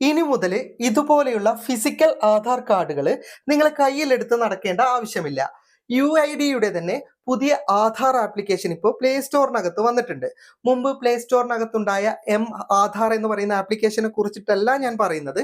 ഇനി മുതൽ ഇതുപോലെയുള്ള ഫിസിക്കൽ ആധാർ കാർഡുകൾ നിങ്ങൾ കയ്യിലെടുത്ത് നടക്കേണ്ട ആവശ്യമില്ല. യു ഐ ഡിയുടെ തന്നെ പുതിയ ആധാർ ആപ്ലിക്കേഷൻ ഇപ്പോൾ പ്ലേ സ്റ്റോറിനകത്ത് വന്നിട്ടുണ്ട്. മുമ്പ് പ്ലേ സ്റ്റോറിനകത്തുണ്ടായ എം ആധാർ എന്ന് പറയുന്ന ആപ്ലിക്കേഷനെ കുറിച്ചിട്ടല്ല ഞാൻ പറയുന്നത്.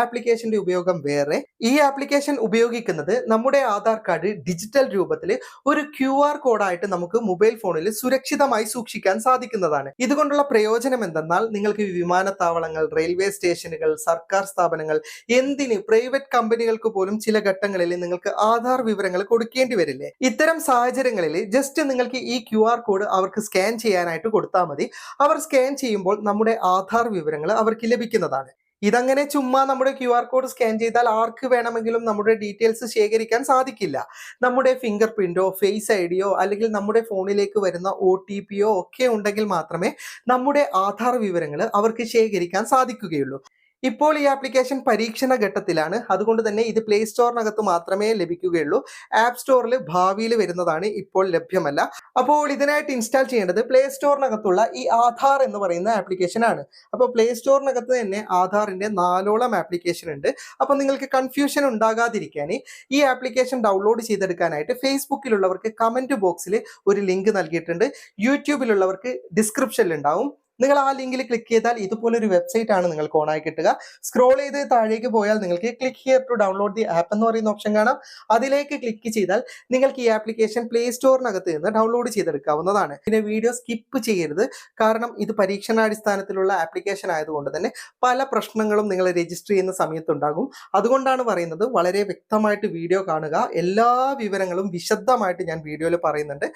ആപ്ലിക്കേഷന്റെ ഉപയോഗം വേറെ. ഈ ആപ്ലിക്കേഷൻ ഉപയോഗിക്കുന്നത് നമ്മുടെ ആധാർ കാർഡ് ഡിജിറ്റൽ രൂപത്തിൽ ഒരു ക്യു ആർ കോഡായിട്ട് നമുക്ക് മൊബൈൽ ഫോണിൽ സുരക്ഷിതമായി സൂക്ഷിക്കാൻ സാധിക്കുന്നതാണ്. ഇതുകൊണ്ടുള്ള പ്രയോജനം എന്തെന്നാൽ നിങ്ങൾക്ക് വിമാനത്താവളങ്ങൾ റെയിൽവേ സ്റ്റേഷനുകൾ സർക്കാർ സ്ഥാപനങ്ങൾ എന്തിന് പ്രൈവറ്റ് കമ്പനികൾക്ക് പോലും ചില ഘട്ടങ്ങളിൽ നിങ്ങൾക്ക് ആധാർ വിവരങ്ങൾ കൊടുക്കേണ്ടി വരില്ലേ? ഇത്തരം സാഹചര്യങ്ങളിൽ ജസ്റ്റ് നിങ്ങൾക്ക് ഈ ക്യു ആർ കോഡ് അവർക്ക് സ്കാൻ ചെയ്യാനായിട്ട് കൊടുത്താൽ മതി. അവർ സ്കാൻ ചെയ്യുമ്പോൾ നമ്മുടെ ആധാർ വിവരങ്ങൾ അവർക്ക് ലഭിക്കുന്നതാണ്. ഇതങ്ങനെ ചുമ്മാ നമ്മുടെ ക്യു ആർ കോഡ് സ്കാൻ ചെയ്താൽ ആർക്ക് വേണമെങ്കിലും നമ്മുടെ ഡീറ്റെയിൽസ് ശേഖരിക്കാൻ സാധിക്കില്ല. നമ്മുടെ ഫിംഗർ പ്രിന്റോ ഫേസ് ഐ ഡിയോ അല്ലെങ്കിൽ നമ്മുടെ ഫോണിലേക്ക് വരുന്ന ഒ ടി പിയോ ഒക്കെ ഉണ്ടെങ്കിൽ മാത്രമേ നമ്മുടെ ആധാർ വിവരങ്ങൾ അവർക്ക് ശേഖരിക്കാൻ സാധിക്കുകയുള്ളൂ. ഇപ്പോൾ ഈ ആപ്ലിക്കേഷൻ പരീക്ഷണ ഘട്ടത്തിലാണ്. അതുകൊണ്ട് തന്നെ ഇത് പ്ലേ സ്റ്റോറിനകത്ത് മാത്രമേ ലഭിക്കുകയുള്ളൂ. ആപ്പ് സ്റ്റോറിൽ ഭാവിയിൽ വരുന്നതാണ് ഇപ്പോൾ ലഭ്യമല്ല. അപ്പോൾ ഇതിനായിട്ട് ഇൻസ്റ്റാൾ ചെയ്യേണ്ടത് പ്ലേ സ്റ്റോറിനകത്തുള്ള ഈ ആധാർ എന്ന് പറയുന്ന ആപ്ലിക്കേഷൻ ആണ്. അപ്പോൾ പ്ലേ സ്റ്റോറിനകത്ത് തന്നെ ആധാറിന്റെ നാലോളം ആപ്ലിക്കേഷൻ ഉണ്ട്. അപ്പോൾ നിങ്ങൾക്ക് കൺഫ്യൂഷൻ ഉണ്ടാകാതിരിക്കാൻ ഈ ആപ്ലിക്കേഷൻ ഡൗൺലോഡ് ചെയ്തെടുക്കാനായിട്ട് ഫേസ്ബുക്കിലുള്ളവർക്ക് കമന്റ് ബോക്സിൽ ഒരു ലിങ്ക് നൽകിയിട്ടുണ്ട്. യൂട്യൂബിലുള്ളവർക്ക് ഡിസ്ക്രിപ്ഷനിൽ ഉണ്ടാവും. നിങ്ങൾ ആ ലിങ്കിൽ ക്ലിക്ക് ചെയ്താൽ ഇതുപോലെ ഒരു വെബ്സൈറ്റ് ആണ് നിങ്ങൾക്ക് ഓണായി കിട്ടുക. സ്ക്രോൾ ചെയ്ത് താഴേക്ക് പോയാൽ നിങ്ങൾക്ക് click here to download the app എന്ന് പറയുന്ന ഓപ്ഷൻ കാണാം. അതിലേക്ക് ക്ലിക്ക് ചെയ്താൽ നിങ്ങൾക്ക് ഈ ആപ്ലിക്കേഷൻ പ്ലേ സ്റ്റോറിനകത്ത് നിന്ന് ഡൗൺലോഡ് ചെയ്തെടുക്കാവുന്നതാണ്. പിന്നെ വീഡിയോ സ്കിപ്പ് ചെയ്യരുത്. കാരണം ഇത് പരീക്ഷണാടിസ്ഥാനത്തിലുള്ള ആപ്ലിക്കേഷൻ ആയതുകൊണ്ട് തന്നെ പല പ്രശ്നങ്ങളും നിങ്ങൾ രജിസ്റ്റർ ചെയ്യുന്ന സമയത്തുണ്ടാകും. അതുകൊണ്ടാണ് പറയുന്നത് വളരെ വ്യക്തമായിട്ട് വീഡിയോ കാണുക. എല്ലാ വിവരങ്ങളും വിശദമായിട്ട് ഞാൻ വീഡിയോയിൽ പറയുന്നുണ്ട്.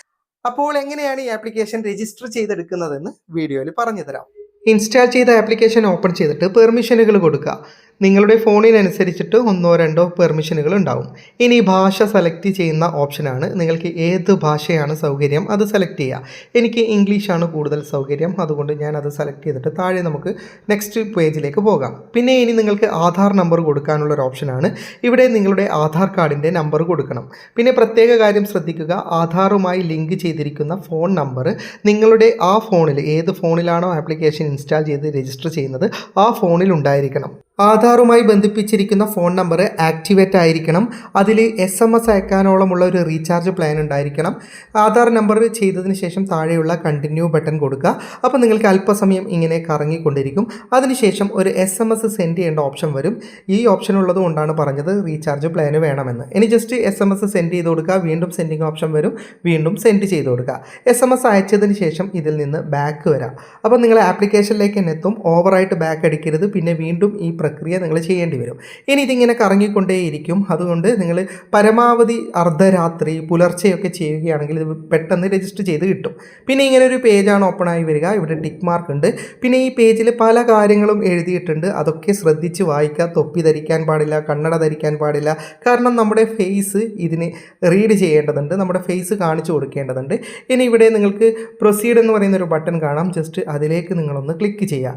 അപ്പോൾ എങ്ങനെയാണ് ഈ ആപ്ലിക്കേഷൻ രജിസ്റ്റർ ചെയ്തെടുക്കുന്നതെന്ന് വീഡിയോയിൽ പറഞ്ഞു തരാം ഇൻസ്റ്റാൾ ചെയ്ത ആപ്ലിക്കേഷൻ ഓപ്പൺ ചെയ്തിട്ട് പെർമിഷനുകൾ കൊടുക്കുക. നിങ്ങളുടെ ഫോണിനനുസരിച്ചിട്ട് ഒന്നോ രണ്ടോ പെർമിഷനുകൾ ഉണ്ടാവും. ഇനി ഭാഷ സെലക്ട് ചെയ്യുന്ന ഓപ്ഷനാണ് നിങ്ങൾക്ക് ഏത് ഭാഷയാണ് സൗകര്യം അത് സെലക്ട് ചെയ്യുക എനിക്ക് ഇംഗ്ലീഷാണ് കൂടുതൽ സൗകര്യം. അതുകൊണ്ട് ഞാൻ അത് സെലക്ട് ചെയ്തിട്ട് താഴെ നമുക്ക് നെക്സ്റ്റ് പേജിലേക്ക് പോകാം. പിന്നെ ഇനി നിങ്ങൾക്ക് ആധാർ നമ്പർ കൊടുക്കാനുള്ള ഒരു ഓപ്ഷനാണ് ഇവിടെ നിങ്ങളുടെ ആധാർ കാർഡിന്റെ നമ്പർ കൊടുക്കണം. പിന്നെ പ്രത്യേക കാര്യം ശ്രദ്ധിക്കുക. ആധാറുമായി ലിങ്ക് ചെയ്തിരിക്കുന്ന ഫോൺ നമ്പർ നിങ്ങളുടെ ആ ഫോണിൽ ഏത് ഫോണിലാണോ ആപ്ലിക്കേഷൻ ഇൻസ്റ്റാൾ ചെയ്ത് രജിസ്റ്റർ ചെയ്യുന്നത് ആ ഫോണിൽ ഉണ്ടായിരിക്കണം. ആധാറുമായി ബന്ധിപ്പിച്ചിരിക്കുന്ന ഫോൺ നമ്പർ ആക്ടിവേറ്റ് ആയിരിക്കണം. അതിൽ എസ് എം എസ് അയക്കാനോളമുള്ള ഒരു റീചാർജ് പ്ലാൻ ഉണ്ടായിരിക്കണം. ആധാർ നമ്പർ ചെയ്തതിന് ശേഷം താഴെയുള്ള കണ്ടിന്യൂ ബട്ടൺ കൊടുക്കുക. അപ്പോൾ നിങ്ങൾക്ക് അല്പസമയം ഇങ്ങനെ കറങ്ങിക്കൊണ്ടിരിക്കും. അതിനുശേഷം ഒരു എസ് എം എസ് സെൻഡ് ചെയ്യേണ്ട ഓപ്ഷൻ വരും. ഈ ഓപ്ഷൻ ഉള്ളത് കൊണ്ടാണ് പറഞ്ഞത് റീചാർജ് പ്ലാന് വേണമെന്ന്. ഇനി just S M S send ചെയ്ത് കൊടുക്കുക. വീണ്ടും സെൻഡിങ് ഓപ്ഷൻ വരും. വീണ്ടും സെൻഡ് ചെയ്ത് കൊടുക്കുക. എസ് എം എസ് അയച്ചതിന് ശേഷം ഇതിൽ നിന്ന് ബാക്ക് വരാം. അപ്പോൾ നിങ്ങൾ ആപ്ലിക്കേഷനിലേക്ക് തന്നെ എത്തും. ഓവറായിട്ട് ബാക്ക് അടിക്കരുത്. പിന്നെ വീണ്ടും ഈ പ്രക്രിയ നിങ്ങൾ ചെയ്യേണ്ടി വരും. ഇനി ഇതിങ്ങനെ കറങ്ങിക്കൊണ്ടേയിരിക്കും. അതുകൊണ്ട് നിങ്ങൾ പരമാവധി അർദ്ധരാത്രി പുലർച്ചെയൊക്കെ ചെയ്യുകയാണെങ്കിൽ ഇത് പെട്ടെന്ന് രജിസ്റ്റർ ചെയ്ത് കിട്ടും. പിന്നെ ഇങ്ങനെ ഒരു പേജാണ് ഓപ്പൺ ആയി വരിക. ഇവിടെ ടിക്ക് മാർക്ക് ഉണ്ട്. പിന്നെ ഈ പേജിൽ പല കാര്യങ്ങളും എഴുതിയിട്ടുണ്ട്. അതൊക്കെ ശ്രദ്ധിച്ച് വായിക്കുക. തൊപ്പി ധരിക്കാൻ പാടില്ല കണ്ണട ധരിക്കാൻ പാടില്ല. കാരണം നമ്മുടെ ഫേസ് ഇതിന് റീഡ് ചെയ്യേണ്ടതുണ്ട്. നമ്മുടെ ഫേസ് കാണിച്ചു കൊടുക്കേണ്ടതുണ്ട്. ഇനി ഇവിടെ നിങ്ങൾക്ക് പ്രൊസീഡ് എന്ന് പറയുന്ന ഒരു ബട്ടൺ കാണാം. ജസ്റ്റ് അതിലേക്ക് നിങ്ങളൊന്ന് ക്ലിക്ക് ചെയ്യുക.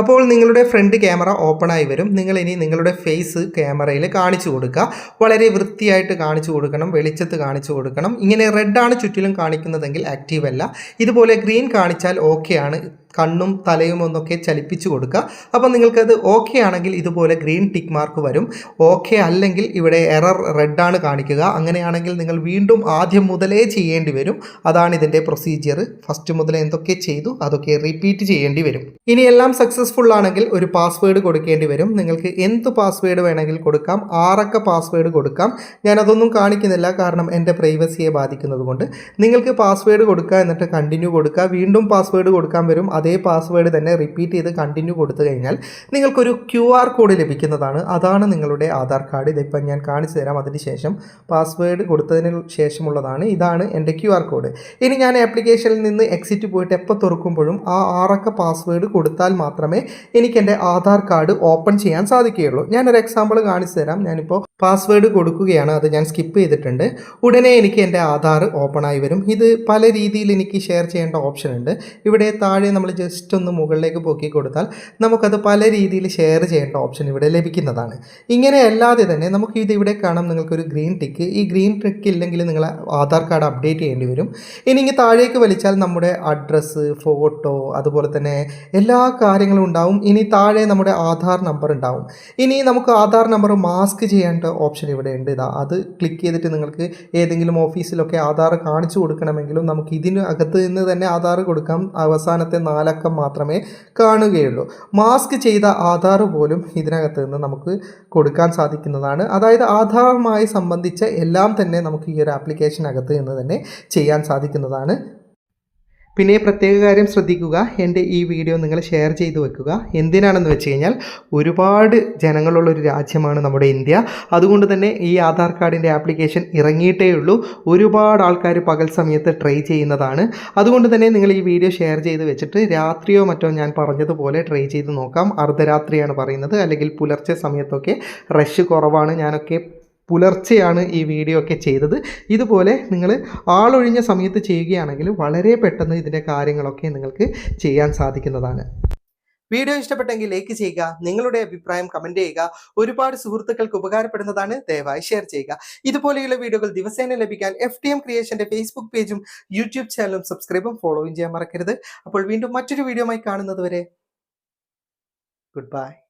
അപ്പോൾ നിങ്ങളുടെ ഫ്രണ്ട് ക്യാമറ ഓപ്പൺ ആയി വരും. നിങ്ങൾ ഇനി നിങ്ങളുടെ ഫേസ് ക്യാമറയിൽ കാണിച്ചു കൊടുക്കുക. വളരെ വൃത്തിയായിട്ട് കാണിച്ചു കൊടുക്കണം. വെളിച്ചത്ത് കാണിച്ചു കൊടുക്കണം. ഇങ്ങനെ റെഡാണ് ചുറ്റിലും കാണിക്കുന്നതെങ്കിൽ ആക്റ്റീവ് അല്ല. ഇതുപോലെ ഗ്രീൻ കാണിച്ചാൽ ഓക്കെ ആണ്. കണ്ണും തലയും ഒന്നൊക്കെ ചലിപ്പിച്ചു കൊടുക്കുക. അപ്പോൾ നിങ്ങൾക്കത് ഓക്കെ ആണെങ്കിൽ ഇതുപോലെ ഗ്രീൻ ടിക്ക് മാർക്ക് വരും. ഓക്കെ അല്ലെങ്കിൽ ഇവിടെ എറർ റെഡാണ് കാണിക്കുക. അങ്ങനെയാണെങ്കിൽ നിങ്ങൾ വീണ്ടും ആദ്യം മുതലേ ചെയ്യേണ്ടി വരും. അതാണ് ഇതിന്റെ പ്രൊസീജിയർ ഫസ്റ്റ് മുതൽ എന്തൊക്കെ ചെയ്തു അതൊക്കെ റിപ്പീറ്റ് ചെയ്യേണ്ടി വരും. ഇനി എല്ലാം സക്സസ്ഫുൾ ആണെങ്കിൽ ഒരു പാസ്വേഡ് കൊടുക്കേണ്ടി വരും. നിങ്ങൾക്ക് എന്ത് പാസ്വേഡ് വേണമെങ്കിൽ കൊടുക്കാം. ആറക്ക പാസ്വേഡ് കൊടുക്കാം. ഞാനതൊന്നും കാണിക്കുന്നില്ല കാരണം എന്റെ പ്രൈവസിയെ ബാധിക്കുന്നത് കൊണ്ട് നിങ്ങൾക്ക് പാസ്വേഡ് കൊടുക്കുക എന്നിട്ട് കണ്ടിന്യൂ കൊടുക്കുക. വീണ്ടും പാസ്വേഡ് കൊടുക്കാൻ വരും. അതേ പാസ്വേഡ് തന്നെ റിപ്പീറ്റ് ചെയ്ത് കണ്ടിന്യൂ കൊടുത്തു കഴിഞ്ഞാൽ നിങ്ങൾക്കൊരു ക്യു ആർ കോഡ് ലഭിക്കുന്നതാണ്. അതാണ് നിങ്ങളുടെ ആധാർ കാർഡ് ഇതിപ്പം ഞാൻ കാണിച്ചു തരാം. അതിന് ശേഷം പാസ്വേഡ് കൊടുത്തതിന് ശേഷമുള്ളതാണ്. ഇതാണ് എന്റെ ക്യു ആർ കോഡ് ഇനി ഞാൻ ആപ്ലിക്കേഷനിൽ നിന്ന് എക്സിറ്റ് പോയിട്ട് എപ്പോൾ തുറക്കുമ്പോഴും ആ ആറക്ക പാസ്വേഡ് കൊടുത്താൽ മാത്രമേ എനിക്ക് എന്റെ ആധാർ കാർഡ് ഓപ്പൺ ചെയ്യാൻ സാധിക്കുകയുള്ളൂ. ഞാനൊരു എക്സാമ്പിൾ കാണിച്ചു തരാം. ഞാനിപ്പോൾ പാസ്വേഡ് കൊടുക്കുകയാണ്. അത് ഞാൻ സ്കിപ്പ് ചെയ്തിട്ടുണ്ട്. ഉടനെ എനിക്ക് എന്റെ ആധാർ ഓപ്പൺ ആയി വരും. ഇത് പല രീതിയിൽ എനിക്ക് ഷെയർ ചെയ്യേണ്ട ഓപ്ഷൻ ഉണ്ട്. ഇവിടെ താഴെ നമ്മൾ ജസ്റ്റ് ഒന്ന് മുകളിലേക്ക് പൊക്കി കൊടുത്താൽ നമുക്കത് പല രീതിയിൽ ഷെയർ ചെയ്യേണ്ട ഓപ്ഷൻ ഇവിടെ ലഭിക്കുന്നതാണ്. ഇങ്ങനെ അല്ലാതെ തന്നെ നമുക്ക് ഇതിവിടെ കാണാം. നിങ്ങൾക്കൊരു ഗ്രീൻ ടിക്ക് ഈ ഗ്രീൻ ടിക്ക് ഇല്ലെങ്കിൽ നിങ്ങൾ ആധാർ കാർഡ് അപ്ഡേറ്റ് ചെയ്യേണ്ടി വരും. ഇനി ഇങ്ങനെ താഴേക്ക് വലിച്ചാൽ നമ്മുടെ അഡ്രസ്സ് ഫോട്ടോ അതുപോലെ തന്നെ എല്ലാ കാര്യങ്ങളും ഉണ്ടാവും. ഇനി താഴെ നമ്മുടെ ആധാർ നമ്പർ ഉണ്ടാവും. ഇനി നമുക്ക് ആധാർ നമ്പർ മാസ്ക് ചെയ്യേണ്ട ഓപ്ഷൻ ഇവിടെ ഉണ്ട്. ഇതാ അത് ക്ലിക്ക് ചെയ്തിട്ട് നിങ്ങൾക്ക് ഏതെങ്കിലും ഓഫീസിലൊക്കെ ആധാർ കാണിച്ചു കൊടുക്കണമെങ്കിലും നമുക്ക് ഇതിന് അകത്ത് നിന്ന് തന്നെ ആധാർ കൊടുക്കാം. അവസാനത്തെ നാലക്കം മാത്രമേ കാണുകയുള്ളൂ. മാസ്ക് ചെയ്ത ആധാർ പോലും ഇതിനകത്ത് നിന്ന് നമുക്ക് കൊടുക്കാൻ സാധിക്കുന്നതാണ്. അതായത് ആധാറുമായി സംബന്ധിച്ച എല്ലാം തന്നെ നമുക്ക് ഈ ഒരു ആപ്ലിക്കേഷനകത്ത് നിന്ന് തന്നെ ചെയ്യാൻ സാധിക്കുന്നതാണ്. പിന്നെ പ്രത്യേക കാര്യം ശ്രദ്ധിക്കുക. എന്റെ ഈ വീഡിയോ നിങ്ങൾ ഷെയർ ചെയ്ത് വെക്കുക. എന്തിനാണെന്ന് വെച്ച് കഴിഞ്ഞാൽ ഒരുപാട് ജനങ്ങളുള്ള ഒരു രാജ്യമാണ് നമ്മുടെ ഇന്ത്യ. അതുകൊണ്ട് തന്നെ ഈ ആധാർ കാർഡിന്റെ ആപ്ലിക്കേഷൻ ഇറങ്ങിയിട്ടേ ഉള്ളൂ. ഒരുപാട് ആൾക്കാർ പകൽ സമയത്ത് ട്രൈ ചെയ്യുന്നതാണ്. അതുകൊണ്ട് തന്നെ നിങ്ങൾ ഈ വീഡിയോ ഷെയർ ചെയ്ത് വെച്ചിട്ട് രാത്രിയോ മറ്റോ ഞാൻ പറഞ്ഞതുപോലെ ട്രൈ ചെയ്ത് നോക്കാം. അർദ്ധരാത്രിയാണ് പറയുന്നത്. അല്ലെങ്കിൽ പുലർച്ചെ സമയത്തൊക്കെ റഷ് കുറവാണ്. ഞാനൊക്കെ പുലർച്ചെയാണ് ഈ വീഡിയോ ഒക്കെ ചെയ്തത്. ഇതുപോലെ നിങ്ങൾ ആളൊഴിഞ്ഞ സമയത്ത് ചെയ്യുകയാണെങ്കിൽ വളരെ പെട്ടെന്ന് ഇതിന്റെ കാര്യങ്ങളൊക്കെ നിങ്ങൾക്ക് ചെയ്യാൻ സാധിക്കുന്നതാണ്. വീഡിയോ ഇഷ്ടപ്പെട്ടെങ്കിൽ ലൈക്ക് ചെയ്യുക നിങ്ങളുടെ അഭിപ്രായം കമന്റ് ചെയ്യുക ഒരുപാട് സുഹൃത്തുക്കൾക്ക് ഉപകാരപ്പെടുന്നതാണ് ദയവായി ഷെയർ ചെയ്യുക. ഇതുപോലെയുള്ള വീഡിയോകൾ ദിവസേന ലഭിക്കാൻ എഫ് ടി എം ക്രിയേഷന്റെ ഫേസ്ബുക്ക് പേജും യൂട്യൂബ് ചാനലും സബ്സ്ക്രൈബും ഫോളോയും ചെയ്യാൻ മറക്കരുത്. അപ്പോൾ വീണ്ടും മറ്റൊരു വീഡിയോയുമായി കാണുന്നത് വരെ ഗുഡ് ബൈ